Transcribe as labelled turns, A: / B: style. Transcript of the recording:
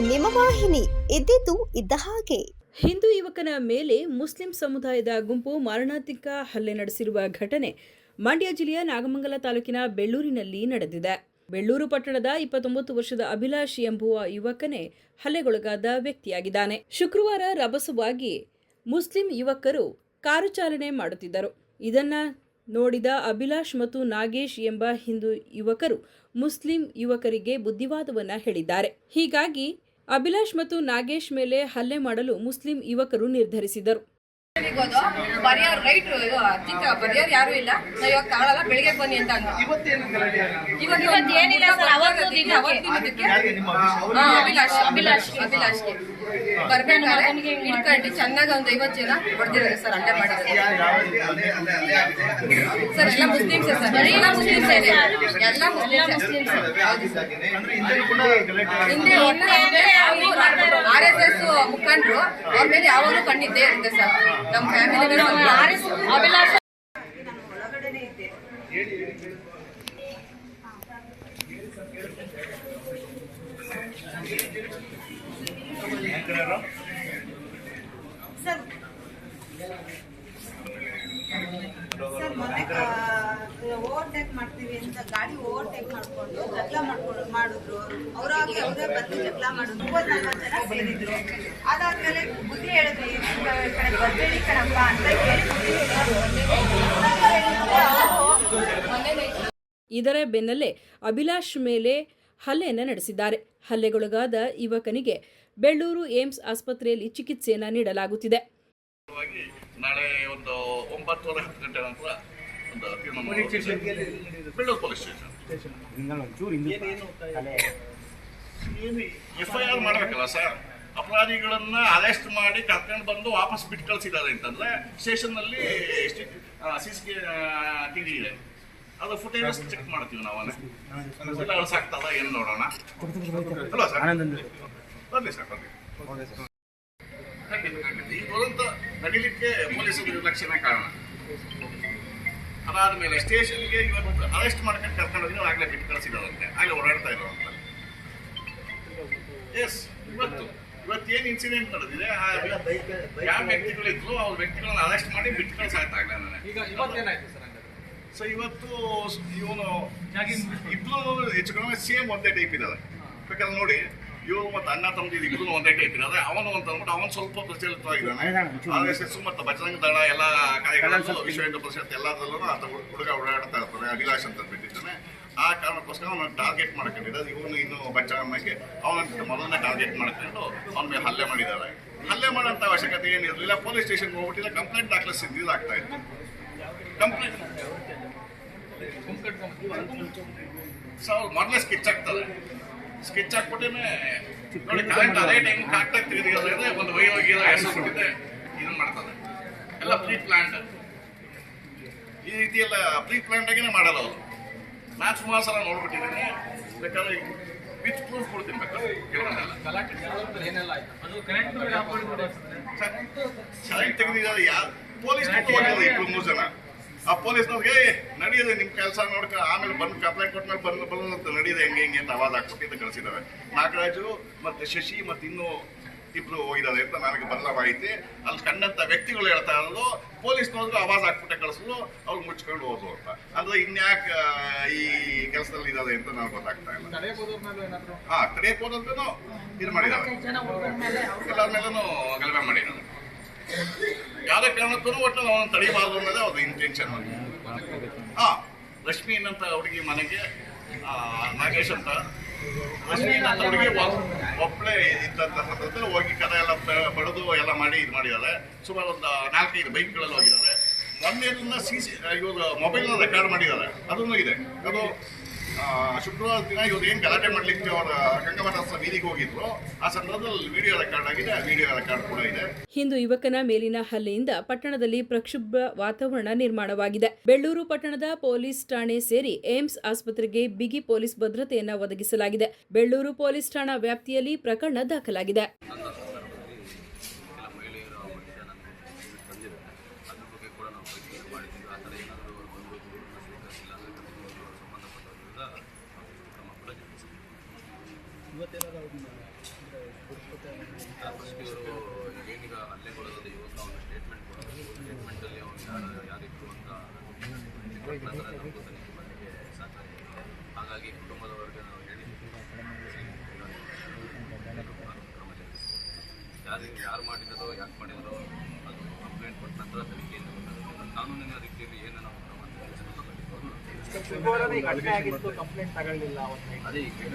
A: ನಿಮ್ಮ ವಾಹಿನಿ ಇದ್ದಿದ್ದು ಇದ್ದ ಹಾಗೆ.
B: ಹಿಂದೂ ಯುವಕನ ಮೇಲೆ ಮುಸ್ಲಿಂ ಸಮುದಾಯದ ಗುಂಪು ಮಾರಣಾಂತಿಕ ಹಲ್ಲೆ ನಡೆಸಿರುವ ಘಟನೆ ಮಂಡ್ಯ ಜಿಲ್ಲೆಯ ನಾಗಮಂಗಲ ತಾಲೂಕಿನ ಬೆಳ್ಳೂರಿನಲ್ಲಿ ನಡೆದಿದೆ. ಬೆಳ್ಳೂರು ಪಟ್ಟಣದ ಇಪ್ಪತ್ತೊಂಬತ್ತು ವರ್ಷದ ಅಭಿಲಾಷ್ ಎಂಬುವ ಯುವಕನೇ ಹಲ್ಲೆಗೊಳಗಾದ ವ್ಯಕ್ತಿಯಾಗಿದ್ದಾನೆ. ಶುಕ್ರವಾರ ರಭಸವಾಗಿ ಮುಸ್ಲಿಂ ಯುವಕರು ಕಾರು ಚಾಲನೆ ಮಾಡುತ್ತಿದ್ದರು. ಇದನ್ನ ನೋಡಿದ ಅಭಿಲಾಷ್ ಮತ್ತು ನಾಗೇಶ್ ಎಂಬ ಹಿಂದೂ ಯುವಕರು ಮುಸ್ಲಿಂ ಯುವಕರಿಗೆ ಬುದ್ಧಿವಾದವನ್ನು ಹೇಳಿದ್ದಾರೆ. ಹೀಗಾಗಿ ಅಭಿಲಾಷ್ ಮತ್ತು ನಾಗೇಶ್ ಮೇಲೆ ಹಲ್ಲೆ ಮಾಡಲು ಮುಸ್ಲಿಂ ಯುವಕರು ನಿರ್ಧರಿಸಿದರು
C: ಸಿಗೋದು ಬರೆಯೋರ್ ರೈಟ್ ಬರೆಯೋರ್ ಯಾರು ಇಲ್ಲ. ನಾವ್ ಇವಾಗ ತಾಳಲ್ಲ ಬೆಳಿಗ್ಗೆ ಬನ್ನಿ ಅಂತ ಅಂದ್ರು. ಇವತ್ತು ಇವತ್ತು ಏನಿಲ್ಲ ಸರ್ ಅವತ್ತು ದಿನ ಅವತ್ತಿನದಕ್ಕೆ ಹಾ, ಅಭಿಲಾಷ್ ಅಭಿಲಾಷ್. ಅಭಿಲಾಷ್ಗೆ ಬರ್ಬೇಕಾದ್ರೆ ಹಿಡ್ಕೊಂಡು ಚೆನ್ನಾಗಿ ಒಂದು ಐವತ್ತು ಜನ ಹೊಡೆದಿರೋದು ಸರ್ ಅಲ್ಲೇ ಮಾಡಿರೋದು. ಸರ್ ಎಲ್ಲ ಮುಸ್ಲಿಮ್ಸೇ ಸರ್ ಎಲ್ಲ ಮುಸ್ಲಿಮ್ಸೇ. ಇದೆ ಎಲ್ಲ ಮುಸ್ಲಿಮ್ಸ್. ಹಿಂದೆ ಆರ್ ಎಸ್ ಎಸ್ ಮುಖಂಡರು ಅವ್ರ ಮೇಲೆ ಯಾವಾಗಲೂ ಕಣ್ಣಿದ್ದೇ ಇರುತ್ತೆ ಸರ್. ನಮ್ಮ family R S Abhilash.
D: Sir. ಮೊನ್ನೆ ಓವರ್ಟೇಕ್ ಮಾಡ್ತೀವಿ ಅಂತ ಗಾಡಿ ಓವರ್ಟೇಕ್ ಮಾಡ್ಕೊಂಡು ಜಗಳ ಮಾಡ್ಕೊಂಡು ಮಾಡಿದ್ರು ಅವರಾಗಿ ಅವರೇ ಬಂದು ಜಗಳ ಮಾಡಿದ್ರು. ಮೂವತ್ ನಲ್ವತ್ತು ಜನ ಸೇರಿದ್ರು. ಅದಾದ್ಮೇಲೆ ಬುದ್ಧಿ ಹೇಳಿದ್ವಿ ಕಡೆ ಬರ್ಬೇಡಿ ಕಣಪ್ಪ ಅಂತ ಹೇಳಿ ಬುದ್ಧಿ ಹೇಳಿದ್ರು. ಅವರು
B: ಇದರ ಬೆನ್ನಲ್ಲೇ ಅಭಿಲಾಷ್ ಮೇಲೆ ಹಲ್ಲೆಯನ್ನು ನಡೆಸಿದ್ದಾರೆ. ಹಲ್ಲೆಗೊಳಗಾದ ಯುವಕನಿಗೆ ಬೆಳ್ಳೂರು ಏಮ್ಸ್ ಆಸ್ಪತ್ರೆಯಲ್ಲಿ ಚಿಕಿತ್ಸೆಯನ್ನು ನೀಡಲಾಗುತ್ತಿದೆ.
E: ನಾಳೆ ಒಂದು ಒಂಬತ್ತುವರೆ ಹತ್ತು ಗಂಟೆ ನಂತರ ಏನು ಎಫ್ ಐ ಆರ್ ಮಾಡಬೇಕಲ್ಲ ಸರ್? ಅಪರಾಧಿಗಳನ್ನ ಅರೆಸ್ಟ್ ಮಾಡಿ ಕರ್ಕೊಂಡು ಬಂದು ವಾಪಸ್ ಬಿಟ್ಟು ಕಳಿಸಿದ್ದಾರೆ ಅಂತಂದ್ರೆ ಸ್ಟೇಷನ್ನಲ್ಲಿ ಸಿ ಸಿ ಇದೆ. ಅದು ಫುಟೇಜ್ ಚೆಕ್ ಮಾಡ್ತೀವಿ ನಾವು ಎಲ್ಲ ಅಳ್ಸಾಗ್ತದ ಏನು ನೋಡೋಣ. ಅಲ್ವಾ ಖಂಡಿತ ಖಂಡಿತ. ಈ ನಡೀಲಿಕ್ಕೆ ಪೊಲೀಸರು ನಿರ್ಲಕ್ಷ್ಯನೇ ಕಾರಣ. ಅದಾದ್ಮೇಲೆ ಸ್ಟೇಷನ್ಗೆ ಇವತ್ತು ಅರೆಸ್ಟ್ ಮಾಡ್ಕೊಂಡು ಕರ್ಕೊಂಡು ಹೋಗಿ ಆಗ್ಲೇ ಬಿಟ್ಟು ಕಳಿಸಿದವಂತೆ ಆಗ್ಲೇ ಓಡಾಡ್ತಾ ಇರೋವಂತ ಎಸ್ ಇವತ್ತು ಇವತ್ತು ಏನು ಇನ್ಸಿಡೆಂಟ್ ನಡೆದಿದೆ? ಯಾವ ವ್ಯಕ್ತಿಗಳಿದ್ರು ಅವ್ರ ವ್ಯಕ್ತಿಗಳನ್ನ ಅರೆಸ್ಟ್ ಮಾಡಿ ಬಿಟ್ಟು ಕಳ್ಸಾಗ್ತಾಗ್ಲೇ ನನಗೆ ಸೊ ಇವತ್ತು ಇವನು ಇಬ್ರು ಹೆಚ್ಚು ಕಡಿಮೆ ಸೇಮ್ ಒಂದೇ ಟೈಪ್ ಇದ್ದಾರೆ. ಬೇಕಾದ್ರೆ ನೋಡಿ. ಇವರು ಮತ್ತೆ ಅಣ್ಣ ತಮ್ಮದಿ ಇಬ್ರು ಒಂದೇ ಟೈಪ್ ಅದೇ ಅವನು ಅಂತ ಅಂದ್ಬಿಟ್ಟು ಅವನು ಸ್ವಲ್ಪ ಪ್ರಚಲಿತವಾಗಿದ್ದಾನೆ. ಆರ್ ಎಸ್ ಎಸ್ ಮತ್ತು ಬಜರಂಗ ದಳ ಎಲ್ಲ ಕಾರ್ಯಗಳಲ್ಲೂ ವಿಶ್ವ ಹಿಂದೂ ಪರಿಷತ್ ಎಲ್ಲದರಲ್ಲೂ ಆತ ಹುಡುಗ ಓಡಾಡ್ತಾ ಇರ್ತಾರೆ ಅಭಿಲಾಷ್ ಅಂತ ಬಿಟ್ಟಿದ್ದಾನೆ. ಆ ಕಾರಣಕ್ಕೋಸ್ಕರ ಅವನ ಟಾರ್ಗೆಟ್ ಮಾಡ್ಕೊಂಡಿದ್ದಾರೆ ಇವನು ಇನ್ನು ಬಚ್ಚಮ್ಮಗೆ ಅವನ ಮೊದಲನೇ ಟಾರ್ಗೆಟ್ ಮಾಡ್ಕೊಂಡು ಅವನ ಮೇಲೆ ಹಲ್ಲೆ ಮಾಡಿದ್ದಾರೆ. ಹಲ್ಲೆ ಮಾಡೋಂಥ ಅವಶ್ಯಕತೆ ಏನಿರಲಿಲ್ಲ ಪೊಲೀಸ್ ಸ್ಟೇಷನ್ಗೆ ಹೋಗ್ಬಿಟ್ಟಿಲ್ಲ ಕಂಪ್ಲೇಂಟ್ ದಾಖಲಿಸಿ ಆಗ್ತಾ ಇತ್ತು. ಕಂಪ್ಲೇಂಟ್ ಸೊ ಅವ್ರು ಮೊದಲೇ ಸ್ಕಿಚ್ ಆಗ್ತದೆ. ಸ್ಕೆಚ್ ಹಾಕ್ಬಿಟ್ಟೇನೆ ನೋಡಿ ಕರೆಂಟ್ ಅದೇ ಟೈಮ್ ಕರೆಕ್ಟಾಗಿ ತೆಗೆದಿರೋದ್ರೆ ಒಂದು ವೈ ಹೋಗಿ ಕೊಟ್ಟಿದೆ ಇದನ್ನ ಮಾಡ್ತದೆ ಎಲ್ಲ ಪ್ರೀ ಪ್ಲಾಂಟ್ ಈ ರೀತಿ ಎಲ್ಲ ಪ್ರೀ ಪ್ಲಾಂಟ್ ಆಗಿನೇ ಮಾಡಲ್ಲ ಅವರು. ನಾನು ಸುಮಾರು ಸಲ ನೋಡ್ಬಿಟ್ಟಿದ್ದೀನಿ. ಬೇಕಾದ್ರೆ ವಿತ್ ಪ್ರೂಫ್ ಕೊಡ್ತೀನಿ ಬೇಕಾದ್ರೆ. ಚೆನ್ನಾಗಿ ತೆಗೆದಿದ್ದಾರೆ ಯಾರು? ಪೊಲೀಸ್ ಮೂರು ಜನ. ಆ ಪೊಲೀಸ್ನವ್ರಿಗೆ ನಡೆಯಿದೆ ನಿಮ್ ಕೆಲಸ ನೋಡ್ಕ ಆಮೇಲೆ ಬಂದು ಕಂಪ್ಲೇಂಟ್ ಕೊಟ್ಮೇಲೆ ಬಂದು ಬಂದು ಅಂತ ನಡೆಯೋದು ಹೆಂಗೆ ಹೆಂಗೆ ಅಂತ ಅವಾಜ್ ಹಾಕ್ಬಿಟ್ಟು ಕಳಿಸಿದ್ದಾರೆ ನಾಗರಾಜು ಮತ್ತೆ ಶಶಿ ಮತ್ತೆ ಇನ್ನೂ ಇಬ್ರು ಹೋಗಿದ್ದಾರೆ ಅಂತ ನನಗೆ ಬಲ್ಲ ಮಾಹಿತಿ. ಅಲ್ಲಿ ಕಂಡಂಥ ವ್ಯಕ್ತಿಗಳು ಹೇಳ್ತಾ ಇರೋದು ಪೊಲೀಸ್ನವ್ರಿಗೆ ಅವಾಜ್ ಹಾಕ್ಬಿಟ್ಟೆ ಕಳಿಸಲು ಅವ್ರು ಮುಚ್ಕೊಂಡು ಹೋದ್ರು ಅಂತ. ಅಂದ್ರೆ ಇನ್ಯಾಕೆ ಈ ಕೆಲಸದಲ್ಲಿ ಇದ್ದಾರೆ ಅಂತ ನನಗೆ ಗೊತ್ತಾಗ್ತಾ ಇಲ್ಲ. ಹಾ ತಡೆಯಕ್ಕೆ ಹೋದಂತೂ ಇದು ಮಾಡಿದ್ದಾರೆ ಎಲ್ಲರ ಮೇಲೂ ಗಲಭೆ ಮಾಡಿದ್ದಾರೆ ಯಾವುದೇ ಕಾರಣಕ್ಕೂ ಒಟ್ಟು ಅವನು ತಡೆಯಬಾರದು ಅನ್ನೋದೇ ಅವ್ರ ಇಂಟೆನ್ಷನ್ ಹಾ, ಲಕ್ಷ್ಮಿ ಅನ್ನಂತ ಹುಡುಗಿ ಮನೆಗೆ ನಾಗೇಶ್ ಅಂತ. ಲಕ್ಷ್ಮಿ ಅನ್ನಂತ ಹುಡುಗಿ ಒಬ್ಬಳೇ ಇದ್ದಂತ ಸಂದರ್ಭದಲ್ಲಿ ಹೋಗಿ ಕದ ಎಲ್ಲ ಬಡದು ಎಲ್ಲ ಮಾಡಿ ಇದು ಮಾಡಿದ್ದಾರೆ ಸುಮಾರು ಒಂದು ನಾಲ್ಕೈದು ಬೈಕ್ಗಳಲ್ಲಿ ಹೋಗಿದ್ದಾರೆ ಮೊನ್ನೆದನ್ನ ಸಿ ಸಿ ಇವರು ಮೊಬೈಲ್ನ ರೆಕಾರ್ಡ್ ಮಾಡಿದ್ದಾರೆ ಅದನ್ನು ಇದೆ. ಅದು ಶುಕ್ರವಾರ ದಿನ ಇವ್ರು ಗಲಾಟೆ ಮಾಡ್ಲಿಕ್ಕೆ ಅವರ ಬೀದಿಗೆ ಹೋಗಿದ್ರು, ಆ ಸಂದರ್ಭದಲ್ಲಿ ವಿಡಿಯೋ ರೆಕಾರ್ಡ್ ಆಗಿದೆ ವಿಡಿಯೋ ರೆಕಾರ್ಡ್ ಕೂಡ ಇದೆ.
B: ಹಿಂದೂ ಯುವಕನ ಮೇಲಿನ ಹಲ್ಲೆಯಿಂದ ಪಟ್ಟಣದಲ್ಲಿ ಪ್ರಕ್ಷುಬ್ಧ ವಾತಾವರಣ ನಿರ್ಮಾಣವಾಗಿದೆ. ಬೆಳ್ಳೂರು ಪಟ್ಟಣದ ಪೊಲೀಸ್ ಠಾಣೆ ಸೇರಿ ಏಮ್ಸ್ ಆಸ್ಪತ್ರೆಗೆ ಬಿಗಿ ಪೊಲೀಸ್ ಭದ್ರತೆಯನ್ನ ಒದಗಿಸಲಾಗಿದೆ. ಬೆಳ್ಳೂರು ಪೊಲೀಸ್ ಠಾಣಾ ವ್ಯಾಪ್ತಿಯಲ್ಲಿ ಪ್ರಕರಣ ದಾಖಲಾಗಿದೆ
F: ಕೆಲ ಮಹಿಳೆಯರು ಆ ಮನುಷ್ಯ ನನ್ನ ತಂದಿದ್ದಾರೆ ಅದ್ರ ಬಗ್ಗೆ ಕೂಡ ನಾವು ಪರಿಶೀಲನೆ ಮಾಡಿದ್ದೀವಿ ಆ ಥರ ಏನಾದರೂ ಅವರು ಬಂದು ದೂರನ್ನು ಸ್ವೀಕರಿಸಿಲ್ಲ ಅಂದರೆ ಖಂಡಿತವಾಗ್ಲೂ ಅವರು ಸಂಬಂಧಪಟ್ಟವ್ರ ಅಲ್ಲೇ ನಾವು ಕ್ರಮ ಕೂಡ ಜರುಗಿಸ್ತೀವಿ ಫಸ್ಟ್ ಇವರು ಏನೀಗ ಹಲ್ಲೆಗೊಳಗಾದ ಯುವಕ ಅವನ ಸ್ಟೇಟ್ಮೆಂಟ್ ಕೊಡೋದು ಸ್ಟೇಟ್ಮೆಂಟಲ್ಲಿ ಅವನು ಯಾರು ಯಾರಿದ್ರು ಅಂತ ರಿಪೋರ್ಟ್ ನಂತರ ನಮಗೂ ತನಿಖೆ ಮಾಡಲಿಕ್ಕೆ ಸಾಕಾಗಿದೆ ಹಾಗಾಗಿ ಕುಟುಂಬದವರಿಗೆ ನಾವು ಹೇಳಿದ್ದೀವಿ ಕ್ರಮ ಯಾರಿಗೆ ಯಾರು ಯಾರು ಮಾಡಿದಾರೋ ಯಾಕೆ ಮಾಡಿದರೋ ಅದು ಕಂಪ್ಲೇಂಟ್ ಕೊಟ್ಟ ನಂತರ ತನಿಖೆಯಿಂದ ಗೊತ್ತಾಗುತ್ತೆ. ಕಾನೂನಿನ ರೀತಿಯಲ್ಲಿ ಏನು ನಾವು ಕ್ರಮ
G: ಅಂತ
F: ಅದೇ ಈಗ